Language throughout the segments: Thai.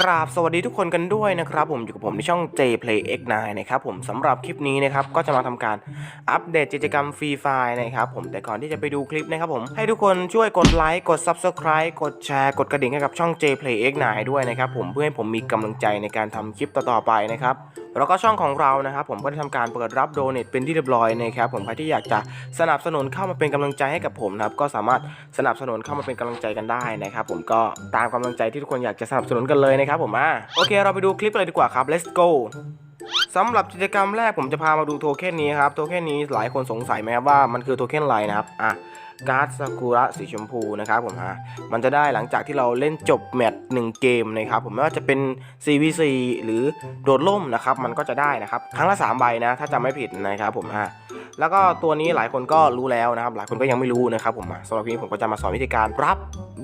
กราบสวัสดีทุกคนกันด้วยนะครับผมอยู่กับผมในช่อง J Play X9 นะครับผมสำหรับคลิปนี้นะครับก็จะมาทำการอัปเดตกิจกรรมฟรีไฟล์นะครับผมแต่ก่อนที่จะไปดูคลิปนะครับผมให้ทุกคนช่วยกดไลค์กด Subscribe กดแชร์กดกระดิ่งให้กับช่อง J Play X9 ด้วยนะครับผมเพื่อให้ผมมีกำลังใจในการทำคลิปต่อๆไปนะครับ แล้วก็ช่องของเรานะครับผมก็ได้ทำการเปิดรับโดเนทเป็นที่เรียบร้อยนะครับผมใครที่อยากจะสนับสนุนเข้ามาเป็นกำลังใจให้กับผมนะครับก็สามารถสนับสนุนเข้ามาเป็นกำลังใจกันได้นะครับผมก็ตามกำลังใจที่ทุกคนอยากจะสนับสนุนกันเลยนะครับผมอะโอเค เราไปดูคลิปเลยดีกว่าครับ let's go สำหรับกิจกรรมแรกผมจะพามาดูโทเค็นนี้ครับโทเค็นนี้หลายคนสงสัยไหมครับว่ามันคือโทเค็นอะไรนะครับอะ การ์ดซากุระสีชมพูนะครับผมฮะมันจะได้หลังจากที่เราเล่นจบแมตช์หนึ่งเกมนะครับผมไม่ว่าจะเป็น CVC หรือโดดล่มนะครับมันก็จะได้นะครับครั้งละ3ใบนะถ้าจำไม่ผิดนะครับผมฮะ แล้วก็ตัวนี้หลายคนก็รู้แล้วนะครับ หลายคนก็ยังไม่รู้นะครับผมอะสำหรับวันนี้ผมก็จะมาสอนวิธีการรับ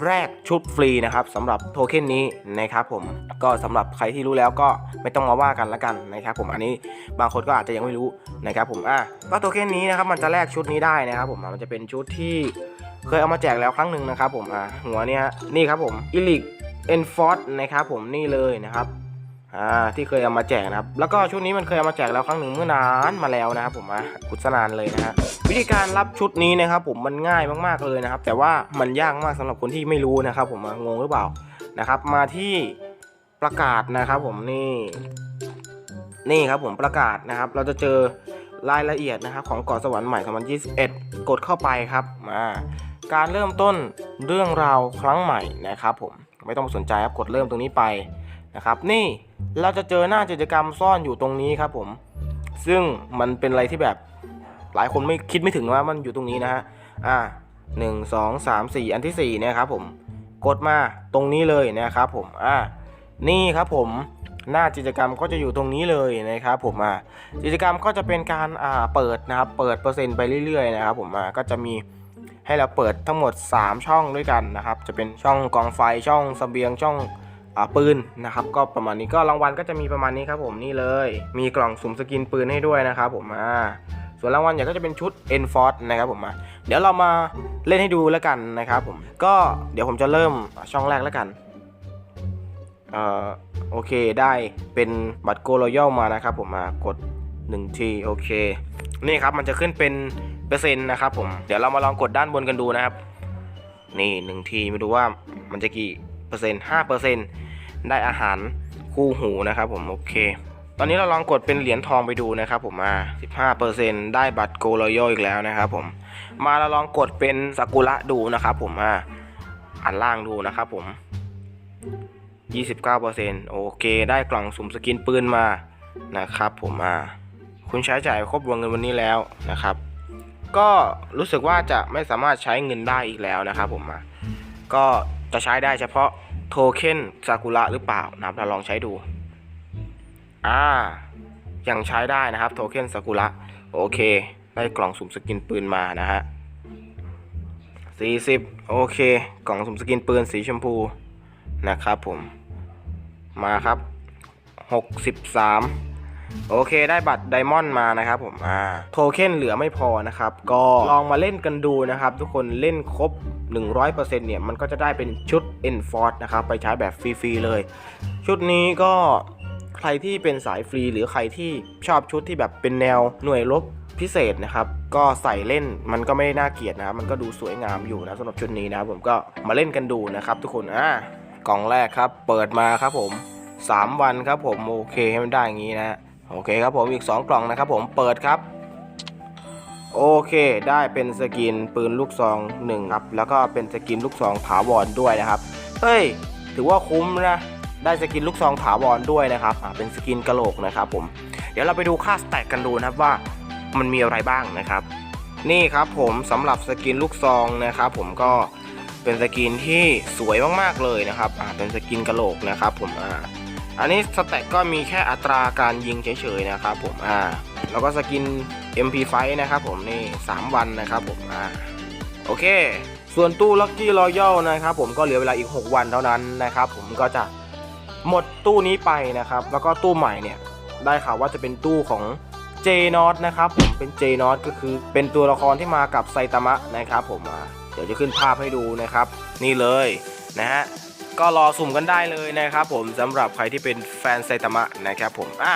แรกชุดฟรีนะครับสำหรับโทเค็นนี้นะครับผมก็สำหรับใครที่รู้แล้วก็ไม่ต้องมาว่ากันละกันนะครับผมอันนี้บางคนก็อาจจะยังไม่รู้นะครับผมอะก็โทเค็นนี้นะครับมันจะแลกชุดนี้ได้นะครับผมอะมันจะเป็นชุดที่เคยเอามาแจกแล้วครั้งหนึ่งนะครับผมอะหัวเนี้ยนี่ครับผมอิลิกเอ็นฟอร์นะครับผมนี่เลยนะครับ อ่าที่เคยเอามาแจกนะครับ แล้วก็ชุดนี้มันเคยเอามาแจกแล้วครั้งหนึ่งเมื่อนานมาแล้วนะครับผมอะกุศนานเลยนะฮะวิธีการรับชุดนี้นะครับผมมันง่ายมากๆเลยนะครับ แต่ว่ามันยากมากสำหรับคนที่ไม่รู้นะครับ ผมงงหรือเปล่านะครับ มาที่ประกาศนะครับ ผมนี่ นี่ครับผมประกาศนะครับ เราจะเจอรายละเอียดนะครับของเกาะสวรรค์ใหม่ 2021 กดเข้าไปครับมาการเริ่มต้นเรื่องราวครั้งใหม่นะครับ ผมไม่ต้องสนใจครับกดเริ่มตรงนี้ไป นะครับ นี่เราจะเจอหน้ากิจกรรมซ่อนอยู่ตรงนี้ครับผม ซึ่งมันเป็นอะไรที่แบบหลายคนไม่คิดไม่ถึงว่ามันอยู่ตรงนี้นะฮะ อ่าหนึ่งสองสามสี่อันที่สี่เนี่ยครับผม กดมาตรงนี้เลยนะครับผม อ่า นี่ครับผม หน้ากิจกรรมก็จะอยู่ตรงนี้เลยนะครับผม อ่า กิจกรรมก็จะเป็นการ อ่า เปิดนะครับ เปิดเปอร์เซ็นต์ไปเรื่อยๆนะครับผม อ่า ก็จะมีให้เราเปิดทั้งหมด 3 ช่องด้วยกันนะครับ จะเป็นช่องกองไฟช่องเสบียงช่อง ปืนนะครับก็ประมาณนี้ก็รางวัลก็จะมีประมาณนี้ครับผมนี่เลย มีกล่องสุ่มสกินปืนให้ด้วยนะครับผมอ่าส่วนรางวัลใหญ่ก็จะเป็นชุด e n f o r c e นะครับผมมาเดี๋ยวเรามาเล่นให้ดูแล้วกันนะครับผม ก็เดี๋ยวผมจะเริ่มช่องแรกแล้วกัน เอ่อโอเคได้เป็นบัตรโกลยัลมานะครับผมมากด1ทีโอเค นี่ครับมันจะขึ้นเป็นเปอร์เซ็นต์นะครับผม เดี๋ยวเรามาลองกดด้านบนกันดูนะครับ นี่หนึ่งทีมาดูว่ามันจะกี่ เปอร์เซ็นต์ห้าเปอร์เซ็นต์ได้อาหารคู่หูนะครับผมโอเค ตอนนี้เราลองกดเป็นเหรียญทองไปดูนะครับผมมา 15เปอร์เซ็นต์ได้บัตรโกลอยอีกแล้วนะครับผม มาเราลองกดเป็นซากุระดูนะครับผมมาอันล่างดูนะครับผม 29เปอร์เซ็นต์โอเค ได้กล่องสุ่มสกินปืนมานะครับผมมาคุณใช้จ่ายครบวงเงินวันนี้แล้วนะครับ ก็รู้สึกว่าจะไม่สามารถใช้เงินได้อีกแล้วนะครับผมอะก็ จะใช้ได้เฉพาะโทเค็นซากุระหรือเปล่านะครับเราลองใช้ดู อ่า ยังใช้ได้นะครับโทเค็นซากุระโอเค ได้กล่องสุ่มสกินปืนมานะฮะ40 โอเค กล่องสุ่มสกินปืนสีชมพูนะครับผม มาครับ 63 โอเคได้บัตรไดมอนด์มานะครับผมอ่าโทเค็นเหลือไม่พอนะครับ ก็ลองมาเล่นกันดูนะครับ ทุกคนเล่นครบ 100%เนี่ย มันก็จะได้เป็นชุด e n f o r c e นะครับ ไปใช้แบบฟรีๆเลย ชุดนี้ก็ใครที่เป็นสายฟรีหรือใครที่ชอบชุดที่แบบเป็นแนวหน่วยรบพิเศษนะครับ ก็ใส่เล่นมันก็ไม่ได้น่าเกลียดนะครับ มันก็ดูสวยงามอยู่นะสำหรับชุดนี้นะครับผมก็มาเล่นกันดูนะครับ ทุกคนอ่ากล่องแรกครับ เปิดมาครับผม 3 วันครับผมโอเคให้มันได้อย่างนี้นะ โอเคครับผมอีก 2 กล่องนะครับผมเปิดครับ โอเคได้เป็นสกินปืนลูกซอง1ครับแล้วก็เป็นสกินลูกซองถาวรด้วยนะครับเฮ้ยถือว่าคุ้มนะได้สกินลูกซองถาวรด้วยนะครับเป็นสกินกระโหลกนะครับผมเดี๋ยวเราไปดูค่าสแต็กกันดูนะครับว่ามันมีอะไรบ้างนะครับ นี่ครับผมสำหรับสกินลูกซองนะครับผมก็เป็นสกินที่สวยมากๆเลยนะครับเป็นสกินกระโหลกนะครับผมอ่า อันนี้สแต็กก็มีแค่อัตราการยิงเฉยๆนะครับผมอ่าแล้วก็สกิน MP5 นะครับผมนี่3วันนะครับผมอ่าโอเค ส่วนตู้ Lucky Royal นะครับผมก็เหลือเวลาอีก 6 วันเท่านั้นนะครับผมก็จะหมดตู้นี้ไปนะครับ แล้วก็ตู้ใหม่เนี่ยได้ข่าวว่าจะเป็นตู้ของ J n o t นะครับผมเป็น J n o t ก็คือเป็นตัวละครที่มากับไซตามะนะครับผมอ่าเดี๋ยวจะขึ้นภาพให้ดูนะครับ นี่เลยนะฮะ ก็รอสุ่มกันได้เลยนะครับผมสำหรับใครที่เป็นแฟนไซตามะนะครับผมอะ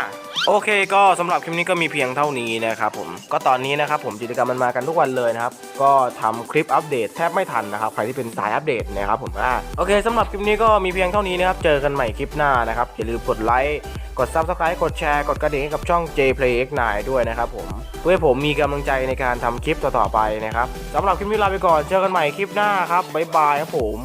โอเคก็สำหรับคลิปนี้ก็มีเพียงเท่านี้นะครับผมก็ตอนนี้นะครับผมกิจกรรมมันมากันทุกวันเลยนะครับก็ทำคลิปอัปเดตแทบไม่ทันนะครับใครที่เป็นสายอัปเดตนะครับผมอะโอเคสำหรับคลิปนี้ก็มีเพียงเท่านี้นะครับเจอกันใหม่คลิปหน้านะครับอย่าลืมกดไลค์กด Subscribe กดแชร์ กดกระดิ่งให้กับช่อง JPlayX9 ด้วยนะครับผม เพื่อผมมีกำลังใจในการทำคลิปต่อๆไปนะครับสำหรับคลิปนี้ลาไปก่อน เจอกันใหม่คลิปหน้าครับ บ๊ายบายครับผม